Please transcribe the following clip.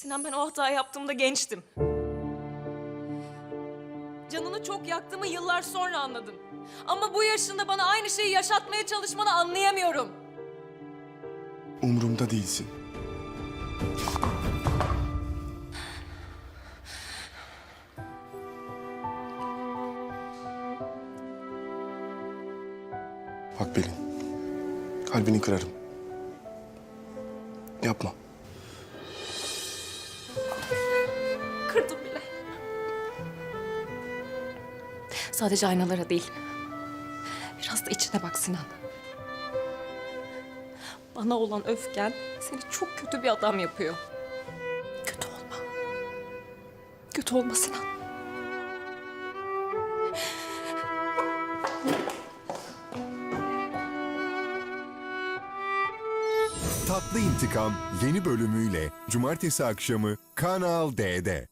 Sinan ben o hatayı yaptığımda gençtim. Canını çok yaktığımı yıllar sonra anladım. Ama bu yaşında bana aynı şeyi yaşatmaya çalışmanı anlayamıyorum. Umurumda değilsin. Bak Pelin. Kalbini kırarım. Yapma. Kırdım bile. Sadece aynalara değil. Biraz da içine bak Sinan. Bana olan öfken seni çok kötü bir adam yapıyor. Kötü olma. Kötü olma Sinan. Tatlı İntikam yeni bölümüyle cumartesi akşamı Kanal D'de.